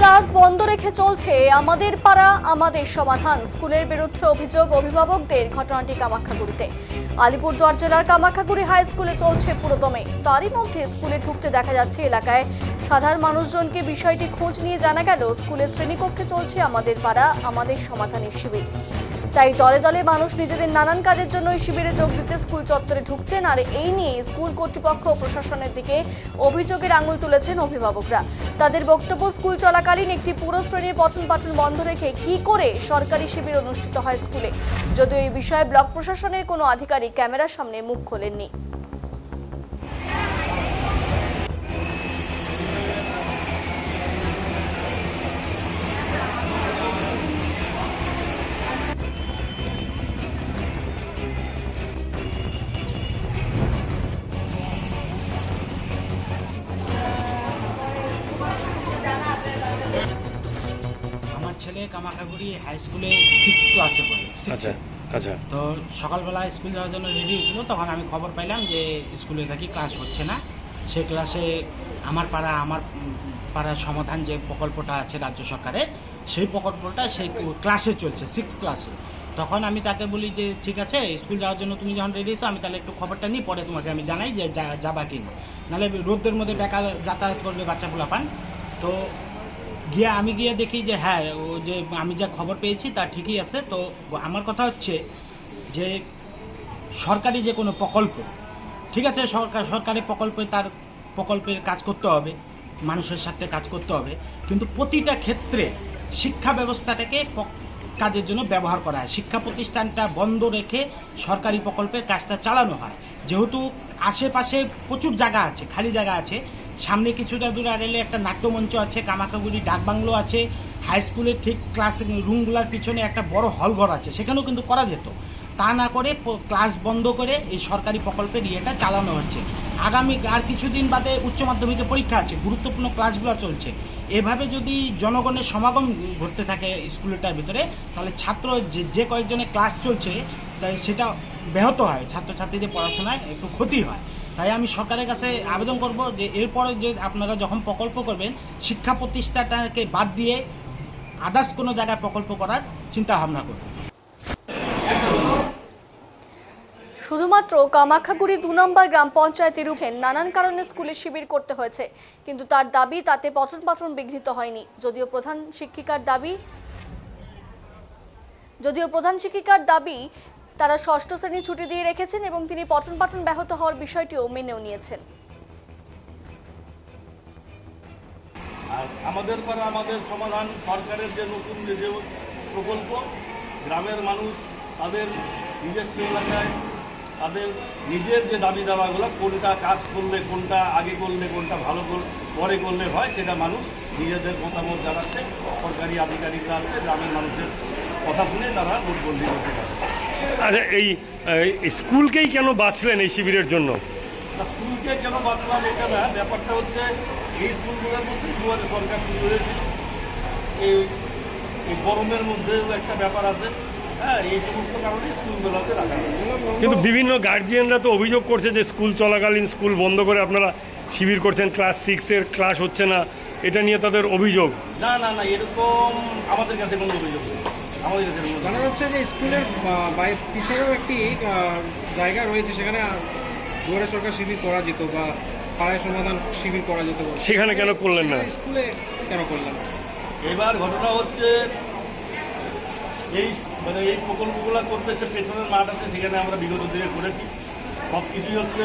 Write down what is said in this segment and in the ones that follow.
Class বন্ধ রেখে চলছে আমাদের পাড়া, আমাদের সমাধান। স্কুলের বিরুদ্ধে অভিযোগ অভিভাবকদের ঘটনাটি কামাখ্যাগুড়িতে। আলিপুরদুয়ার জেলার কামাখ্যাগুড়ি হাই স্কুলে চলছে পুরোদমে। তারই মধ্যে স্কুলে ঢুকতে দেখা যাচ্ছে এলাকায় সাধারণ মানুষজনকে বিষয়টি খোঁজ নিয়ে জানা গেল, স্কুলের শ্রেণীকক্ষে চলছে আমাদের পাড়া, আমাদের সমাধানের শিবির। তাই দলে দলে মানুষ নিজেদের নানান কাজের জন্য এই শিবিরে যোগ দিতে স্কুল চত্বরে ঢুকছেন। আর এই নিয়ে স্কুল কর্তৃপক্ষ প্রশাসনের দিকে অভিযোগের আঙুল তুলেছেন অভিভাবকরা। তাদের বক্তব্য, স্কুল চলাকালীন একটি পুরো শ্রেণির পঠন পাঠন বন্ধ রেখে কি করে সরকারি শিবির অনুষ্ঠিত হয় স্কুলে? যদিও এই বিষয়ে ব্লক প্রশাসনের কোনো আধিকারিক ক্যামেরার সামনে মুখ খোলেননি। কামাখাগুড়ি হাই স্কুলে সিক্স ক্লাসে পড়ে আচ্ছা আচ্ছা। তো সকালবেলা স্কুল যাওয়ার জন্য রেডি হয়েছিল তখন আমি খবর পাইলাম যে স্কুলে থাকি ক্লাস হচ্ছে না। সেই ক্লাসে আমার পাড়া আমার পাড়ার সমাধান যে প্রকল্পটা আছে রাজ্য সরকারের সেই প্রকল্পটা সেই ক্লাসে চলছে সিক্স ক্লাসে তখন আমি তাকে বলি যে ঠিক আছে স্কুল যাওয়ার জন্য তুমি যখন রেডি এসো আমি তাহলে একটু খবরটা নিই পরে তোমাকে আমি জানাই যে যা- যাবা কি না। নাহলে রোদের মধ্যে বেকার যাতায়াত করবে বাচ্চা পান তো গিয়ে আমি গিয়ে দেখি যে হ্যাঁ ও যে আমি যা খবর পেয়েছি তা ঠিকই আছে। তো আমার কথা হচ্ছে যে, সরকারি যে কোনো প্রকল্প, ঠিক আছে, সরকার, সরকারি প্রকল্পে তার প্রকল্পের কাজ করতে হবে, মানুষের সাথে কাজ করতে হবে, কিন্তু প্রতিটা ক্ষেত্রে শিক্ষা ব্যবস্থাটাকে কাজের জন্য ব্যবহার করা হয়। শিক্ষা প্রতিষ্ঠানটা বন্ধ রেখে সরকারি প্রকল্পের কাজটা চালানো হয়। যেহেতু আশেপাশে প্রচুর জায়গা আছে, খালি জায়গা আছে সামনে কিছুটা দূরে গেলে একটা নাট্যমঞ্চ আছে, কামাখাগুড়ি ডাকবাংলো আছে হাই স্কুলের ঠিক ক্লাস রুমগুলোর পিছনে একটা বড় হলঘর আছে, সেখানেও কিন্তু করা যেত। তা না করে ক্লাস বন্ধ করে এই সরকারি প্রকল্পের ইয়েটা চালানো হচ্ছে। আগামী আর কিছুদিন বাদে উচ্চ মাধ্যমিকের পরীক্ষা আছে, গুরুত্বপূর্ণ ক্লাসগুলো চলছে। এভাবে যদি জনগণের সমাগম ঘটতে থাকে স্কুলটার ভিতরে, তাহলে ছাত্র যে যে কয়েকজনের ক্লাস চলছে সেটা ব্যাহত হয়, ছাত্রছাত্রীদের পড়াশোনায় একটু ক্ষতি হয়। তাই আমি সরকারের কাছে আবেদন করব যে এরপরে যে আপনারা যখন প্রকল্প করবেন, শিক্ষা প্রতিষ্ঠানটাকে বাদ দিয়ে আদার্স কোনো জায়গায় প্রকল্প করার চিন্তা ভাবনা করবেন শুধুমাত্র কামাখ্যাগুড়ি দু নম্বর গ্রাম পঞ্চায়েতের উঠে নানান কারণে স্কুলে শিবির করতে হয়েছে, কিন্তু তার দাবি তাতে পঠন পাঠন বিঘ্নিত হয়নি। যদিও প্রধান শিক্ষিকার দাবি, যদিও প্রধান শিক্ষিকার দাবি তারা ষষ্ঠ শ্রেণি ছুটি দিয়ে রেখেছেন এবং তিনি পঠন পাঠন ব্যাহত হওয়ার বিষয়টিও মেনেও নিয়েছেন। আর আমাদের পাড়া আমাদের সমাধান সরকারের যে নতুন যে প্রকল্প, গ্রামের মানুষ তাদের নিজস্ব এলাকায় তাদের নিজের যে দাবি দাবাগুলো কোনটা কাজ করলে, কোনটা আগে করলে, কোনটা ভালো পরে করলে হয়, সেটা মানুষ নিজেদের মতামত জানাচ্ছে, সরকারি আধিকারিকরা আছে, গ্রামের মানুষের কথা শুনে তারা ভোটবন্দি করতে পারে। আচ্ছা এই স্কুলকেই কেন বাঁচলেন এই শিবিরের জন্য? স্কুলকে কেন বাঁচলাম এটা না ব্যাপারটা হচ্ছে এই স্কুলগুলোর মধ্যে দুয়ারে সরকার শুরু হয়েছিল। এই এই গরমের মধ্যেও একটা ব্যাপার আছে। হ্যাঁ হয়েছে। কিন্তু বিভিন্ন গার্জিয়ানরা তো অভিযোগ করছে যে স্কুল চলাকালীন স্কুল বন্ধ করে আপনারা শিবির করছেন ক্লাস সিক্সের ক্লাস হচ্ছে না। এটা নিয়ে তাদের অভিযোগ। না না না এরকম আমাদের কাছে কোনো অভিযোগ নেই। জানা যাচ্ছে যে স্কুলের পিছনেও একটি জায়গা রয়েছে সেখানে দুয়ারে সরকার শিবির করা যেত বা পাড়ায় সমাধান শিবির করা যেত সেখানে কেন করলেন না? স্কুলে কেন করলেন না? এবার ঘটনা হচ্ছে এই মানে এই প্রকল্পগুলো করতে সে পেছনের মাঠ আছে সেখানে আমরা বিগত দিনে করেছি সব কিছুই হচ্ছে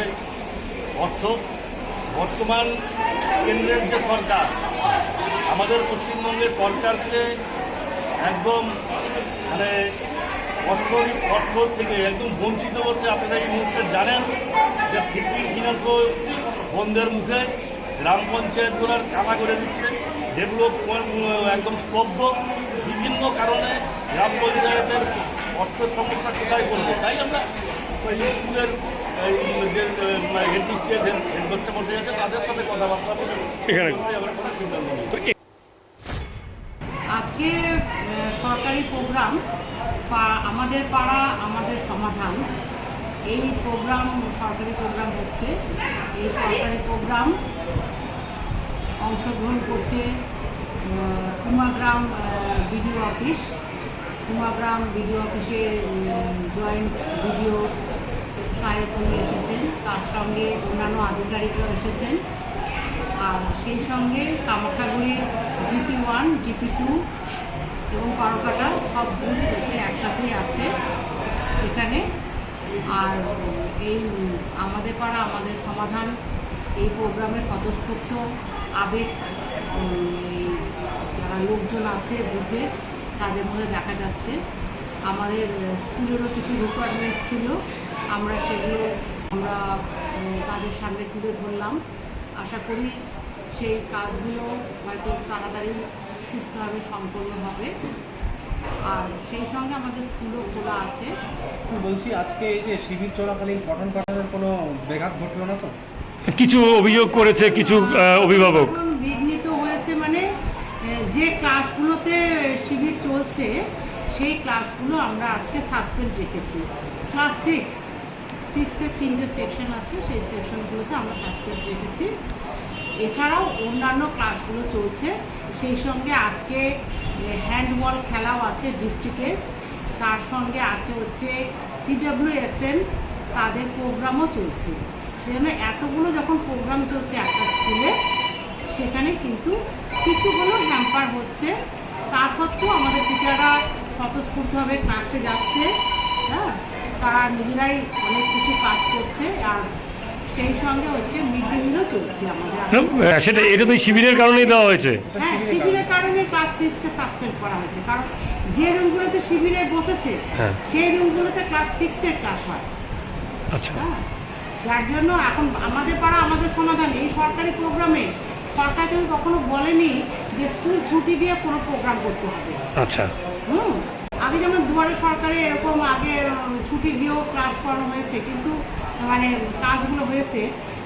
অর্থ বর্তমান কেন্দ্রের যে সরকার আমাদের পশ্চিমবঙ্গের সরকারকে একদম মানে অর্থ অর্থ থেকে একদম বঞ্চিত করছে আপনারা এই মুহূর্তে জানেন যে ফিফটিন ফিনান্স বন্ধের মুখে গ্রাম পঞ্চায়েতগুলোর কামা করে দিচ্ছে। ডেভেলপ একদম স্তব্ধ বিভিন্ন কারণে গ্রাম পঞ্চায়েতের অর্থ সমস্যা কোথায় করবে? তাই আমরা স্কুলের যে হেডমাস্টার বসে আছে তাদের সাথে কথাবার্তা বলে আমরা কোনো সিদ্ধান্ত সরকারি প্রোগ্রাম পা- আমাদের পাড়া, আমাদের সমাধান। এই প্রোগ্রাম, সরকারি প্রোগ্রাম হচ্ছে। এই সরকারি প্রোগ্রাম অংশগ্রহণ করছে Kumargram BDO office. Kumargram BDO অফিসে জয়েন্ট বিডিও সাহেব উনি এসেছেন। তার সঙ্গে অন্যান্য আধিকারিকরা এসেছেন। আর সেই সঙ্গে কামাখাগুড়ির জিপি ওয়ান, জিপি টু এবং পারকাটা সব গ্রুপ হচ্ছে একসাথেই আছে এখানে। আর এই আমাদের পাড়া, আমাদের সমাধান, এই প্রোগ্রামের স্বতঃস্ফূর্ত আবেগ যারা লোকজন আছে বুথে, তাদের মধ্যে দেখা যাচ্ছে। আমাদের স্কুলেরও কিছু রিকোয়ারমেন্টস ছিল, আমরা সেগুলো আমরা তাদের সামনে তুলে ধরলাম। আশা করি সেই কাজগুলো হয়তো তাড়াতাড়ি সুস্থভাবে সম্পন্ন হবে। আর সেই সঙ্গে আমাদের স্কুলও খোলা আছে। বলছি আজকে এই যে শিবির চলাকালীন পঠন পাঠনের কোনো ব্যাঘাত ঘটলো না তো? কিছু অভিযোগ করেছে কিছু অভিভাবক। বিঘ্নিত হয়েছে মানে যে ক্লাসগুলোতে শিবির চলছে সেই ক্লাসগুলো আমরা আজকে সাসপেন্ড রেখেছি। ক্লাস সিক্স সিক্সের তিনটে সেকশন আছে সেই সেকশনগুলোতে আমরা সাসপেন্ড রেখেছি। এছাড়াও অন্যান্য ক্লাসগুলো চলছে। সেই সঙ্গে আজকে হ্যান্ডবল খেলাও আছে ডিস্ট্রিক্টের তার সঙ্গে আছে হচ্ছে সিডাব্লিউএসএন তাদের প্রোগ্রামও চলছে। সেজন্য এতগুলো যখন প্রোগ্রাম চলছে একটা স্কুলে, সেখানে কিন্তু কিছু হলেও হ্যাম্পার হচ্ছে। তা সত্ত্বেও আমাদের টিচাররা স্বতঃস্ফূর্তভাবে ক্লাসে যাচ্ছে। হ্যাঁ তারা নিজেরাই অনেক কিছু কাজ করছে। সেই সঙ্গে হচ্ছে ডে চলছে আমাদের সেটা এটা তো শিবিরের কারণেই দেওয়া হয়েছে। হ্যাঁ শিবিরের কারণে ক্লাস সিক্সকে সাসপেন্ড করা হয়েছে। কারণ যে রুমগুলোতে শিবিরে বসেছে হ্যাঁ। সেই রুমগুলোতে ক্লাস সিক্সের ক্লাস হয়। আচ্ছা। হ্যাঁ যার জন্য এখন আমাদের পাড়া আমাদের সমাধান এই সরকারি প্রোগ্রামে সরকার কিন্তু কখনো বলেনি যে স্কুল ছুটি দিয়ে কোনো প্রোগ্রাম করতে হবে। আচ্ছা। হুম। আগে যেমন দুয়ারে সরকারে এরকম আগে ছুটি দিয়েও ক্লাস করানো হয়েছে কিন্তু মানে কাজগুলো হয়েছে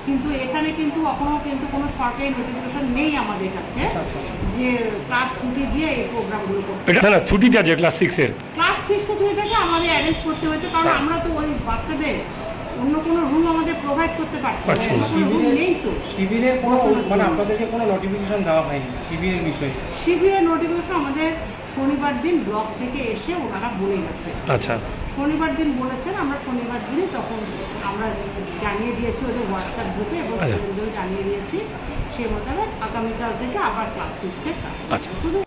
কিন্তু এখানে কিন্তু কখনো কিন্তু কোনো সরকারি নোটিফিকেশন নেই আমাদের কাছে যে ক্লাস ছুটি দিয়ে এই প্রোগ্রামগুলো এটা না ছুটিটা যে ক্লাস সিক্সের ক্লাস সিক্সে ছুটিটাকে আমাদের অ্যারেঞ্জ করতে হয়েছে কারণ আমরা তো ওই বাচ্চাদের অন্য কোনো রুম আমাদের প্রোভাইড করতে পারছি না রুম নেই তো। শিবিরের কোনো মানে আপনাদেরকে কোনো নোটিফিকেশন দেওয়া হয়নি শিবিরের বিষয়ে? শিবিরের নোটিফিকেশন আমাদের শনিবার দিন ব্লক থেকে এসে ওনারা বলে গেছে আচ্ছা শনিবার দিন বলেছেন আমরা শনিবার দিনই তখন আমরা জানিয়ে দিয়েছি ওদের হোয়াটসঅ্যাপ গ্রুপে এবং আচ্ছা। জানিয়ে দিয়েছি সে মোতাবেক আগামীকাল থেকে আবার ক্লাস সিক্সে ক্লাস। শুধু